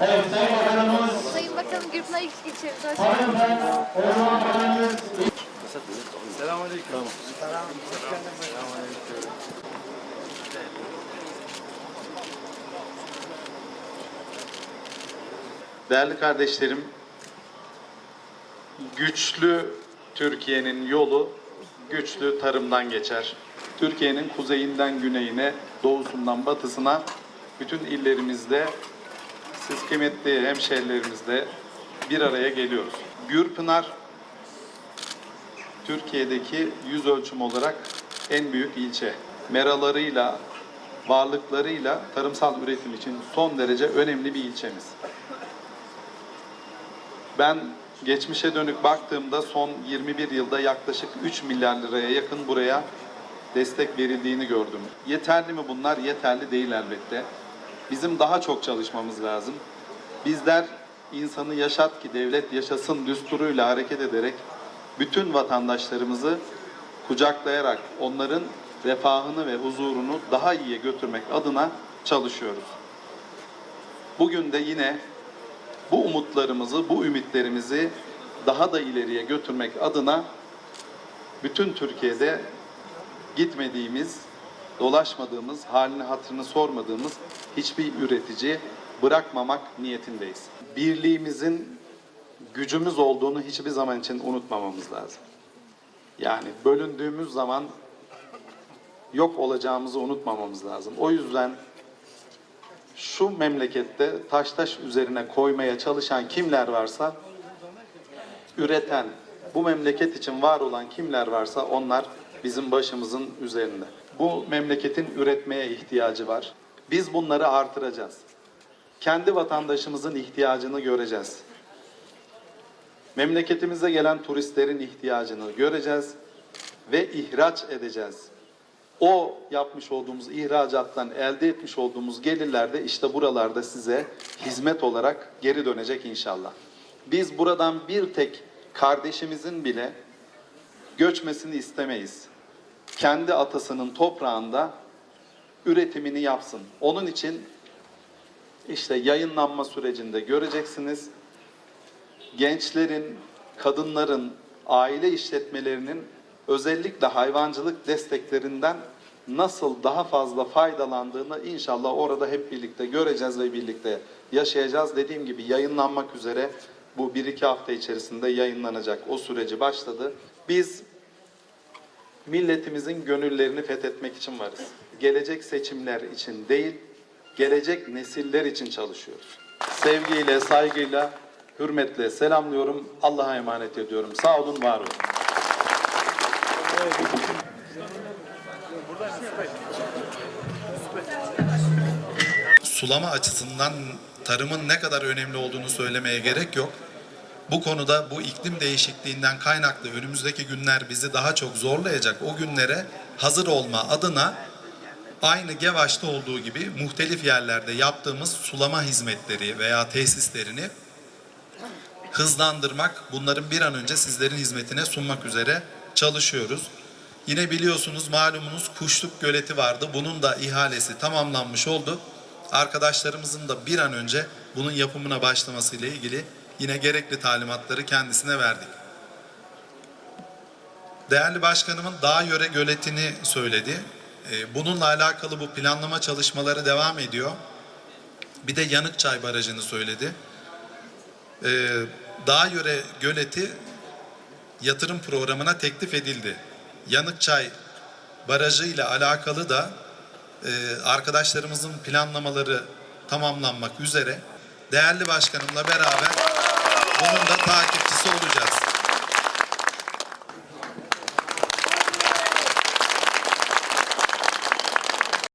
Evet Sayın Bakanımız, Sayın Bakanım Gürpınar İl- ilçemize hoş Sayın geldiniz. Ben, Erdoğan Bakanımız, Selamünaleyküm. Değerli kardeşlerim, güçlü Türkiye'nin yolu güçlü tarımdan geçer. Türkiye'nin kuzeyinden güneyine, doğusundan batısına bütün illerimizde siz kıymetli hemşehrilerimizle bir araya geliyoruz. Gürpınar Türkiye'deki yüz ölçüm olarak en büyük ilçe. Meralarıyla, varlıklarıyla tarımsal üretim için son derece önemli bir ilçemiz. Ben geçmişe dönük baktığımda son 21 yılda yaklaşık 3 milyar liraya yakın buraya destek verildiğini gördüm. Yeterli mi bunlar? Yeterli değil elbette. Bizim daha çok çalışmamız lazım. Bizler insanı yaşat ki devlet yaşasın düsturuyla hareket ederek bütün vatandaşlarımızı kucaklayarak onların refahını ve huzurunu daha iyiye götürmek adına çalışıyoruz. Bugün de yine bu umutlarımızı, bu ümitlerimizi daha da ileriye götürmek adına bütün Türkiye'de gitmediğimiz, dolaşmadığımız, halini hatırını sormadığımız hiçbir üretici bırakmamak niyetindeyiz. Birliğimizin gücümüz olduğunu hiçbir zaman için unutmamamız lazım. Yani bölündüğümüz zaman yok olacağımızı unutmamamız lazım. O yüzden şu memlekette taş taş üzerine koymaya çalışan kimler varsa üreten, bu memleket için var olan kimler varsa onlar bizim başımızın üzerinde. Bu memleketin üretmeye ihtiyacı var. Biz bunları artıracağız. Kendi vatandaşımızın ihtiyacını göreceğiz. Memleketimize gelen turistlerin ihtiyacını göreceğiz ve ihraç edeceğiz o yapmış olduğumuz ihracattan elde etmiş olduğumuz gelirler de işte buralarda size hizmet olarak geri dönecek inşallah. Biz buradan bir tek kardeşimizin bile göçmesini istemeyiz. Kendi atasının toprağında üretimini yapsın. Onun için işte yayınlanma sürecinde göreceksiniz. Gençlerin, kadınların, aile işletmelerinin özellikle hayvancılık desteklerinden nasıl daha fazla faydalandığını inşallah orada hep birlikte göreceğiz ve birlikte yaşayacağız. Dediğim gibi yayınlanmak üzere bu bir iki hafta içerisinde yayınlanacak. O süreci başladı. Biz milletimizin gönüllerini fethetmek için varız. Gelecek seçimler için değil, gelecek nesiller için çalışıyoruz. Sevgiyle, saygıyla, hürmetle selamlıyorum. Allah'a emanet ediyorum. Sağ olun, var olun. sulama açısından tarımın ne kadar önemli olduğunu söylemeye gerek yok. Bu konuda bu iklim değişikliğinden kaynaklı önümüzdeki günler bizi daha çok zorlayacak. O günlere hazır olma adına aynı Gevaş'ta olduğu gibi muhtelif yerlerde yaptığımız sulama hizmetleri veya tesislerini hızlandırmak, bunların bir an önce sizlerin hizmetine sunmak üzere çalışıyoruz. Yine biliyorsunuz malumunuz Kuşluk Göleti vardı. Bunun da ihalesi tamamlanmış oldu. Arkadaşlarımızın da bir an önce bunun yapımına başlaması ile ilgili yine gerekli talimatları kendisine verdik. Değerli başkanımın Dağ Yöre Göleti'ni söyledi. Ee, Bununla alakalı bu planlama çalışmaları devam ediyor. Bir de Yanıkçay Barajı'nı söyledi. Ee, Dağ Yöre Göleti yatırım programına teklif edildi. Yanıkçay Barajı ile alakalı da e, arkadaşlarımızın planlamaları tamamlanmak üzere değerli başkanımla beraber